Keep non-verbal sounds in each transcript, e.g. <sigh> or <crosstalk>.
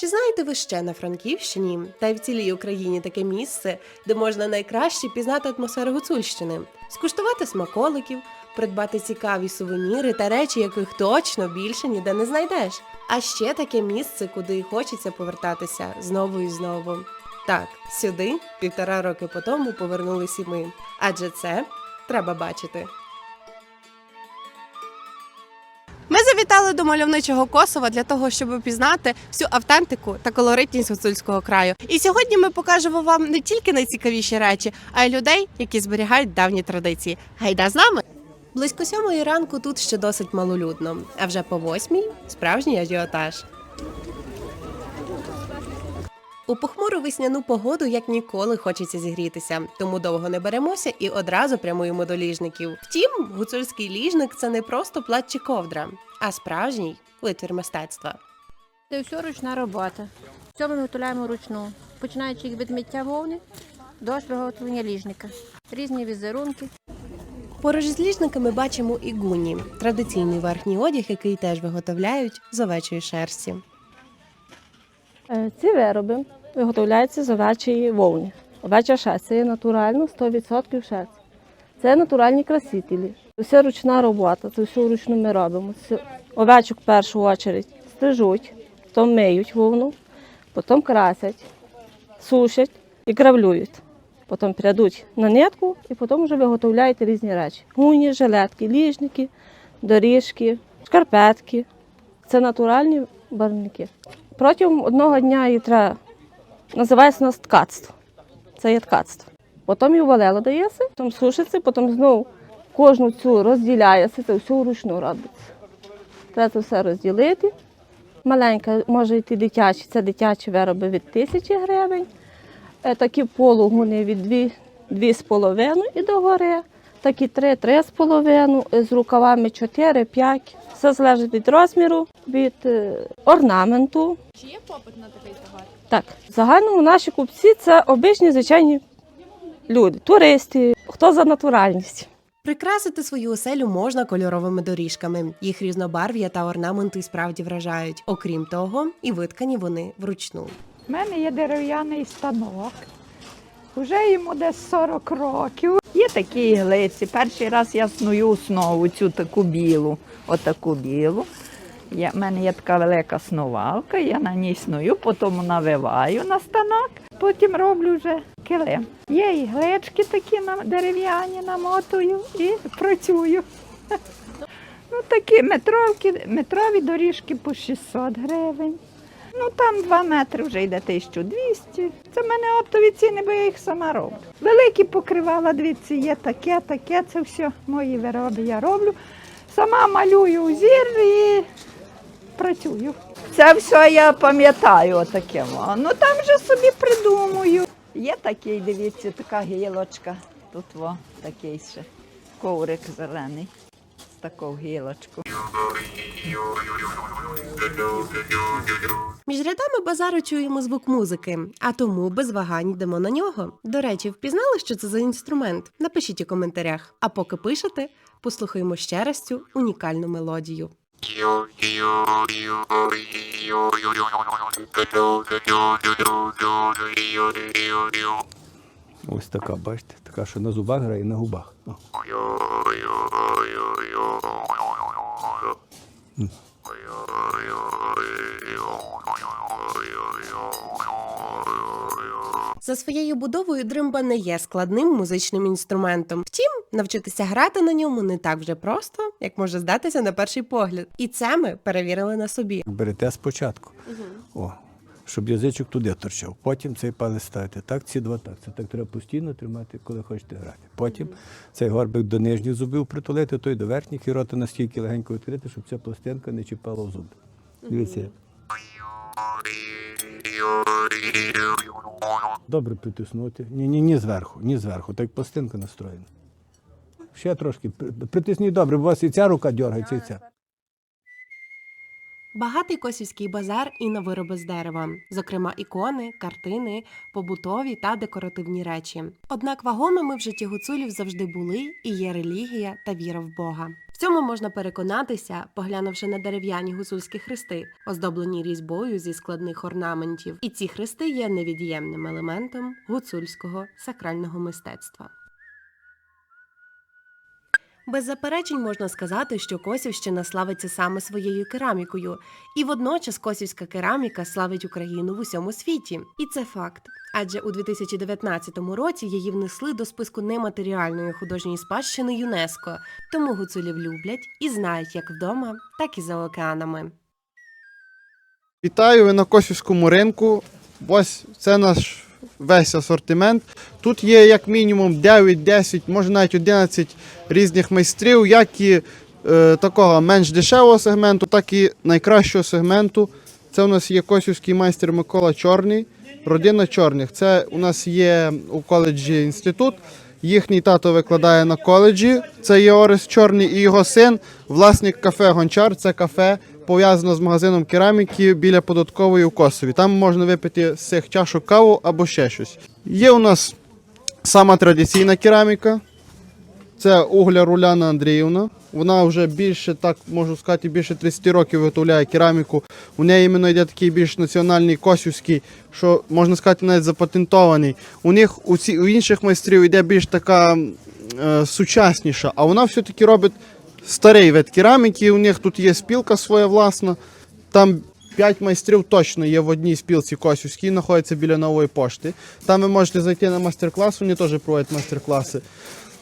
Чи знаєте ви ще на Франківщині та й в цілій Україні таке місце, де можна найкраще пізнати атмосферу Гуцульщини, скуштувати смаколиків, придбати цікаві сувеніри та речі, яких точно більше ніде не знайдеш. А ще таке місце, куди хочеться повертатися знову і знову. Так, сюди півтора роки по тому повернулись і ми, адже це треба бачити. Завітали до мальовничого Косова для того, щоб пізнати всю автентику та колоритність гуцульського краю. І сьогодні ми покажемо вам не тільки найцікавіші речі, а й людей, які зберігають давні традиції. Гайда з нами! Близько сьомої ранку тут ще досить малолюдно, а вже по восьмій справжній ажіотаж. У похмуру весняну погоду як ніколи хочеться зігрітися, тому довго не беремося і одразу прямуємо до ліжників. Втім, гуцульський ліжник це не просто плат чи ковдра, а справжній витвір мистецтва. Це все ручна робота. Все ми виготовляємо вручну, починаючи від миття вовни до виготовлення ліжника. Різні візерунки. Поруч з ліжниками бачимо і гуні традиційний верхній одяг, який теж виготовляють з овечої шерсті. Е, Ці вироби виготовляються з овечої вовни. Овеча шерсть це є натурально 100% шерсть. Це натуральні красителі. Це ручна робота, це все вручну ми робимо. Овечок в першу очередь стрижуть, потім миють вовну, потім красять, сушать і гравлюють. Потім прядуть на нитку і потім вже виготовляють різні речі. Гуні, жилетки, ліжники, доріжки, шкарпетки. Це натуральні барвники. Протягом одного дня її треба, називається у нас ткацтво. Це є ткацтво. Потім її валело дається, потім сушиться, потім знову кожну цю розділяється, це все вручну робиться. Треба це все розділити. Маленька може йти дитячі, це дитячі вироби від тисячі гривень. Е, Такі полугуни від дві, дві з половиною і догори. Такі три, три з половиною, е, з рукавами чотири, п'ять. Все залежить від розміру, від е, орнаменту. Чи є попит на такий товар? Так, в загальному наші купці це обичні звичайні люди, туристи, хто за натуральність. Прикрасити свою оселю можна кольоровими доріжками. Їх різнобарв'я та орнаменти справді вражають. Окрім того, і виткані вони вручну. У мене є дерев'яний станок. Уже йому десь 40 років. Є такі іглиці. Перший раз я сную основу, цю таку білу, отаку білу. Я, в мене є така велика снувалка, я на ній сную, потім навиваю на станок, потім роблю вже килим. Є іглички такі на- дерев'яні, намотую і працюю. <laughs> Ну, такі метровки, метрові доріжки по 600 гривень. Ну там 2 метри вже йде 1200. Це в мене оптові ціни, бо я їх сама роблю. Великі покривала, дивіться, є таке, таке, це все мої вироби я роблю. Сама малюю узір і працюю. Це все я пам'ятаю отаке. Ну там же собі придумую. Є такий, дивіться, така гілочка. Тут во такий ще коврик зелений. З таку гілочку. Між рядами базару чуємо звук музики, а тому без вагань йдемо на нього. До речі, впізнали, що це за інструмент? Напишіть у коментарях. А поки пишете, послухаємо ще раз цю унікальну мелодію. Ось така, бачите, така, що на зубах грає на губах. О. За своєю будовою дримба не є складним музичним інструментом. Втім, навчитися грати на ньому не так вже просто, як може здатися на перший погляд. І це ми перевірили на собі. Берете спочатку. О, щоб язичок туди торчав. Потім цей палець ставите. Так, ці два так. Це так треба постійно тримати, коли хочете грати. Потім цей горбик до нижніх зубів притулити, той до верхніх і рота настільки легенько відкрити, щоб ця пластинка не чіпала в зуби. Дивіться. Добре притиснути. Ні, ні, ні зверху, ні зверху, так пластинка настроєна. Ще трошки. Притисніть добре, бо у вас і ця рука дергається, і ця. Багатий косівський базар і на вироби з дерева, зокрема ікони, картини, побутові та декоративні речі. Однак вагомими в житті гуцулів завжди були і є релігія та віра в Бога. В цьому можна переконатися, поглянувши на дерев'яні гуцульські хрести, оздоблені різьбою зі складних орнаментів. І ці хрести є невід'ємним елементом гуцульського сакрального мистецтва. Без заперечень можна сказати, що Косівщина славиться саме своєю керамікою, і водночас косівська кераміка славить Україну в усьому світі. І це факт. Адже у 2019 році її внесли до списку нематеріальної художньої спадщини ЮНЕСКО, тому гуцулів люблять і знають як вдома, так і за океанами. Вітаю ви на Косівському ринку. Ось це наш весь асортимент. Тут є як мінімум 9, 10, може навіть 11 різних майстрів, як і е, такого менш дешевого сегменту, так і найкращого сегменту. Це у нас є косівський майстер Микола Чорний, родина чорних. Це у нас є у коледжі інститут. Їхній тато викладає на коледжі. Це є Орес Чорний і його син, власник кафе Гончар. Це кафе пов'язано з магазином кераміки біля податкової у Косові. Там можна випити з цих чашок каву або ще щось. Є у нас сама традиційна кераміка. Це угля Руляна Андріївна. Вона вже більше, так можу сказати, більше 30 років виготовляє кераміку. У неї іменно йде такий більш національний косівський, що можна сказати, навіть запатентований. У них у, ці, у інших майстрів йде більш така е, сучасніша, а вона все-таки робить старий вид кераміки. У них тут є спілка своя власна. Там 5 майстрів точно є в одній спілці Косівській, знаходиться біля нової пошти. Там ви можете зайти на майстер-клас, вони теж проводять майстер-класи.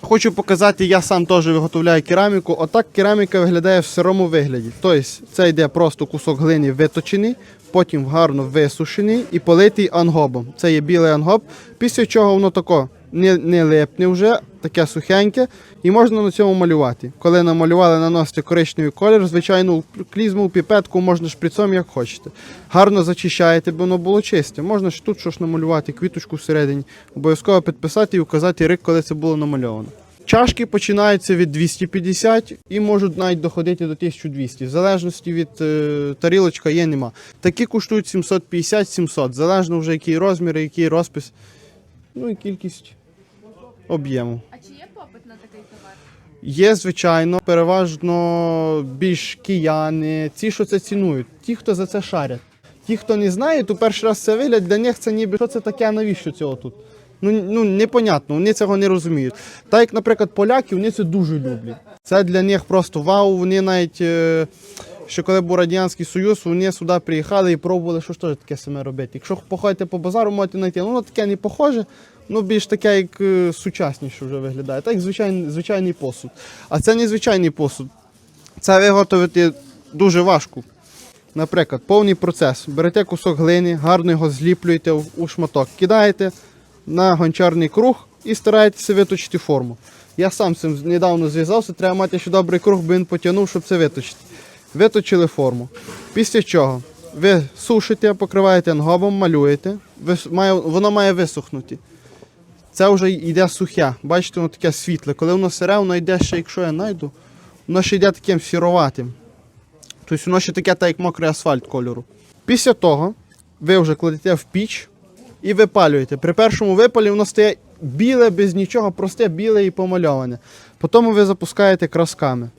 Хочу показати, я сам теж виготовляю кераміку. Отак кераміка виглядає в сирому вигляді. Тобто це йде просто кусок глини виточений, потім гарно висушений і политий ангобом. Це є білий ангоб, після чого воно тако не, не липне вже, таке сухеньке, і можна на цьому малювати. Коли намалювали, наносите коричневий колір, звичайно, клізму, піпетку можна шприцом, як хочете. Гарно зачищаєте, бо воно було чисте. Можна ж тут щось намалювати, квіточку всередині, обов'язково підписати і вказати рік, коли це було намальовано. Чашки починаються від 250 і можуть навіть доходити до 1200, в залежності від е, тарілочка є, нема. Такі коштують 750-700, залежно вже який розмір, який розпис, ну і кількість об'єму. А чи є попит на такий товар? Є, звичайно, переважно більш кияни, ті, що це цінують, ті, хто за це шарять. Ті, хто не знає, то перший раз це вигляд, для них це ніби що це таке, навіщо цього тут? Ну, ну непонятно, вони цього не розуміють. Так як, наприклад, поляки, вони це дуже люблять. Це для них просто вау. Вони навіть е, ще коли був Радянський Союз, вони сюди приїхали і пробували, що ж таке саме робити. Якщо походите по базару, можете знайти. Ну, воно таке не похоже, ну більш таке, як е, сучасніше вже виглядає. Так як звичайний, звичайний посуд. А це не звичайний посуд. Це виготовити дуже важко. Наприклад, повний процес. Берете кусок глини, гарно його зліплюєте у шматок, кидаєте на гончарний круг і стараєтеся виточити форму. Я сам цим недавно зв'язався, треба мати ще добрий круг, бо він потягнув, щоб це виточити. Виточили форму. Після чого ви сушите, покриваєте ангобом, малюєте, воно має висохнути. Це вже йде сухе. Бачите, воно таке світле. Коли воно сире, воно йде ще, якщо я знайду, воно ще йде таким сіроватим. Тобто воно ще таке, так як мокрий асфальт кольору. Після того ви вже кладете в піч і випалюєте. При першому випалі воно стає біле, без нічого, просте, біле і помальоване. Потім ви запускаєте красками.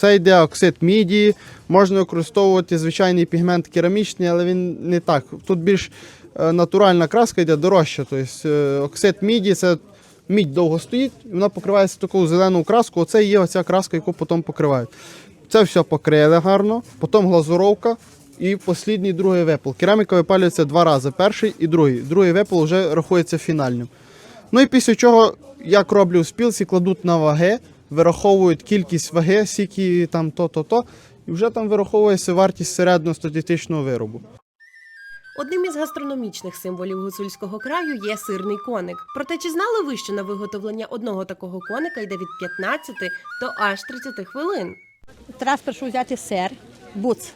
Це йде оксид мідії, можна використовувати звичайний пігмент керамічний, але він не так. Тут більш е, натуральна краска йде дорожча. Тобто е, оксид міді це мідь довго стоїть, вона покривається такою зеленою краскою. Оце є оця краска, яку потім покривають. Це все покрили гарно, потім глазуровка і послідній другий випал. Кераміка випалюється два рази: перший і другий. Другий випал вже рахується фінальним. Ну і після чого, як роблю в спілці, кладуть на ваги, вираховують кількість ваги, скільки там то-то-то, і вже там вираховується вартість середньостатистичного виробу. Одним із гастрономічних символів гуцульського краю є сирний коник. Проте чи знали ви, що на виготовлення одного такого коника йде від 15 до аж 30 хвилин? Треба спершу взяти сир, буц.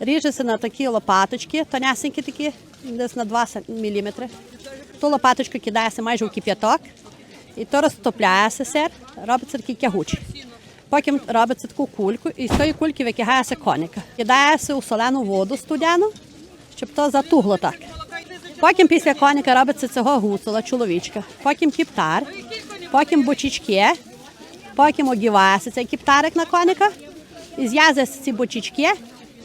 Ріжеться на такі лопаточки, тонесенькі такі, десь на 2 мм. Ту лопаточку кидається майже у кип'яток, і то розтопляється сир, робиться такий тягучий. Потім робиться таку кульку, і з тої кульки викидається коника. Кидається у солену воду студену, щоб то затугло так. Потім після коника робиться цього гуцула, чоловічка. Потім кіптар, потім бочічки, потім одівається цей кіптарик на коника, і зв'язується ці бочічки,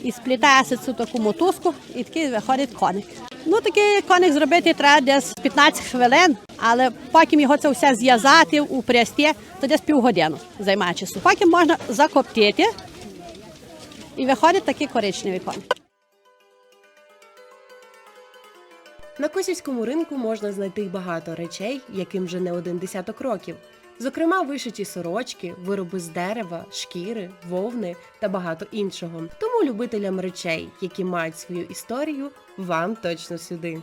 і сплітається цю таку мотузку, і такий виходить коник. Ну, такий коник зробити треба десь 15 хвилин, але потім його це все зв'язати, упрясти, то десь півгодини займає часу. Потім можна закоптити, і виходить такий коричневий коник. На косівському ринку можна знайти багато речей, яким вже не один десяток років. Зокрема, вишиті сорочки, вироби з дерева, шкіри, вовни та багато іншого. Тому любителям речей, які мають свою історію, вам точно сюди.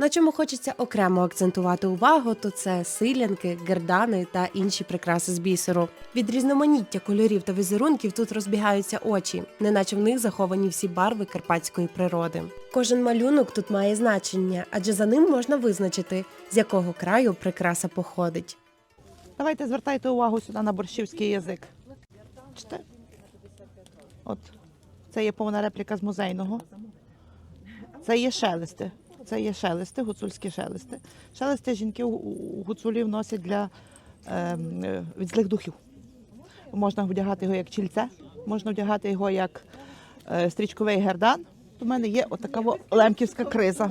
На чому хочеться окремо акцентувати увагу, то це силянки, гердани та інші прикраси з бісеру. Від різноманіття кольорів та візерунків тут розбігаються очі, неначе в них заховані всі барви карпатської природи. Кожен малюнок тут має значення, адже за ним можна визначити, з якого краю прикраса походить. Давайте звертайте увагу сюди на борщівський язик. Бачите? От. Це є повна репліка з музейного. Це є шелести. Це є шелести, гуцульські шелести. Шелести жінки у- гуцулів носять для ем, е, від злих духів. Можна вдягати його як чільце, можна вдягати його як е, стрічковий гердан. У мене є отака лемківська криза.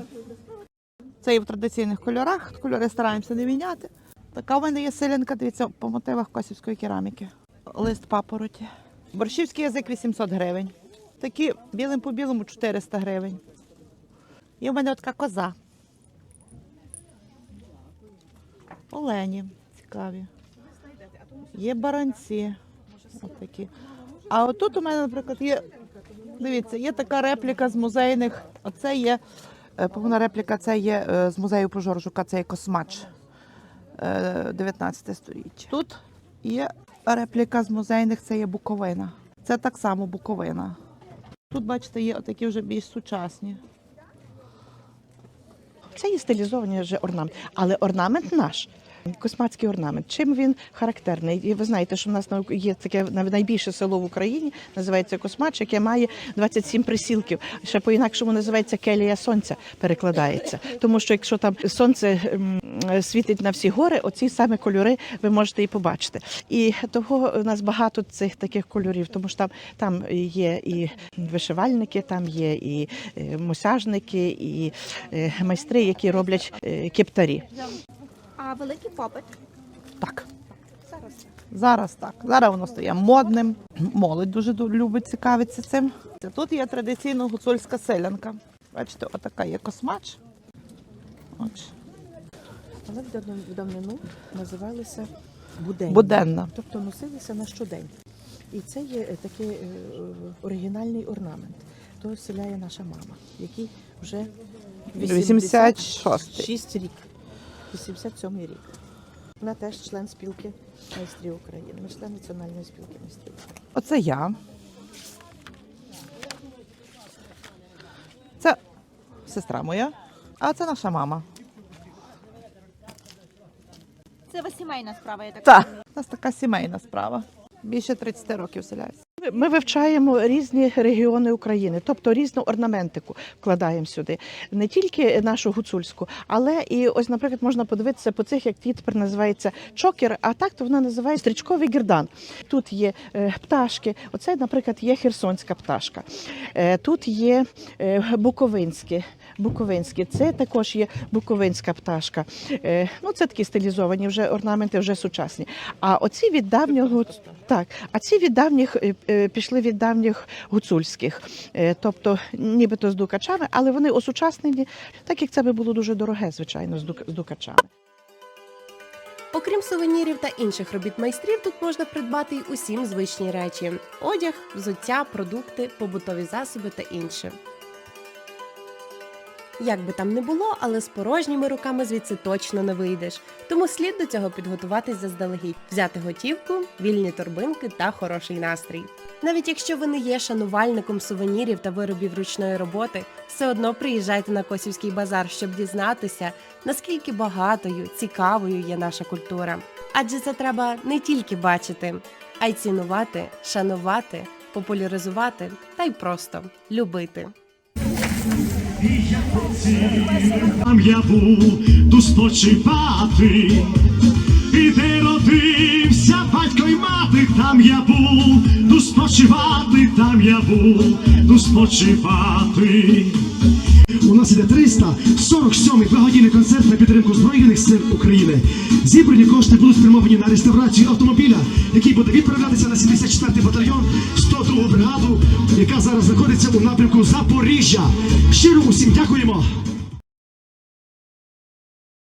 Це є в традиційних кольорах. Кольори стараємося не міняти. Така в мене є селянка, дивіться, по мотивах косівської кераміки. Лист папороті. Борщівський язик 800 гривень. Такі білим по білому 400 гривень. Є в мене така коза. Олені цікаві. Є баранці. Отакі. А отут у мене, наприклад, є. Дивіться, є така репліка з музейних. Оце є е, повна репліка, це є е, з музею Пожоржука, це є космач. е, 19 століття. Тут є репліка з музейних, це є Буковина. Це так само Буковина. Тут, бачите, є отакі вже більш сучасні. Це є стилізовані вже орнамент, але орнамент наш. Космацький орнамент. Чим він характерний? І ви знаєте, що в нас на- є таке найбільше село в Україні, називається Космач, яке має 27 присілків. Ще по-інакшому називається келія сонця, перекладається. Тому що якщо там сонце світить на всі гори, оці саме кольори ви можете і побачити. І того у нас багато цих таких кольорів, тому що там, там є і вишивальники, там є і е, мосяжники, і е, майстри, які роблять е, кептарі. А великий попит. Так. Зараз так. Зараз воно стає модним. Молодь дуже любить цікавиться цим. Тут є традиційно гуцульська селянка. Бачите, отака є космач. От. Але в давнину називалися буденні. Буденна. Тобто носилися на щодень. І це є е, такий е, оригінальний орнамент. То селяє наша мама, який вже 86. 86 рік. 87 рік. Вона теж член спілки майстрів України. Ми член Національної спілки майстрів. Оце я. Це сестра моя, а це наша мама. Це сімейна справа, я так Так, у нас така сімейна справа. Більше 30 років селяюся. Ми вивчаємо різні регіони України, тобто різну орнаментику вкладаємо сюди. Не тільки нашу гуцульську, але і ось, наприклад, можна подивитися по цих, як ті тепер називається чокер, а так то вона називає стрічковий гірдан. Тут є е, пташки. Оце, наприклад, є херсонська пташка. Е, тут є е, буковинські. Буковинські, це також є буковинська пташка. Ну, це такі стилізовані вже орнаменти, вже сучасні. А оці від давнього так, а ці від давніх пішли від давніх гуцульських, Е, тобто нібито з дукачами, але вони осучаснені, так як це би було дуже дороге, звичайно, з дукачами. Окрім сувенірів та інших робіт майстрів, тут можна придбати й усім звичні речі: одяг, взуття, продукти, побутові засоби та інше. Як би там не було, але з порожніми руками звідси точно не вийдеш. Тому слід до цього підготуватись заздалегідь, взяти готівку, вільні торбинки та хороший настрій. Навіть якщо ви не є шанувальником сувенірів та виробів ручної роботи, все одно приїжджайте на Косівський базар, щоб дізнатися, наскільки багатою, цікавою є наша культура. Адже це треба не тільки бачити, а й цінувати, шанувати, популяризувати та й просто любити. Там я буду спочивати, і де родився батько й мати, там я буду спочивати, там я буду спочивати. У нас іде 347-й благодійний концерт на підтримку Збройних сил України. Зібрані кошти будуть спрямовані на реставрацію автомобіля, який буде відправлятися на 74-й батальйон 102-го бригаду, яка зараз знаходиться у напрямку Запоріжжя. Щиро усім дякуємо.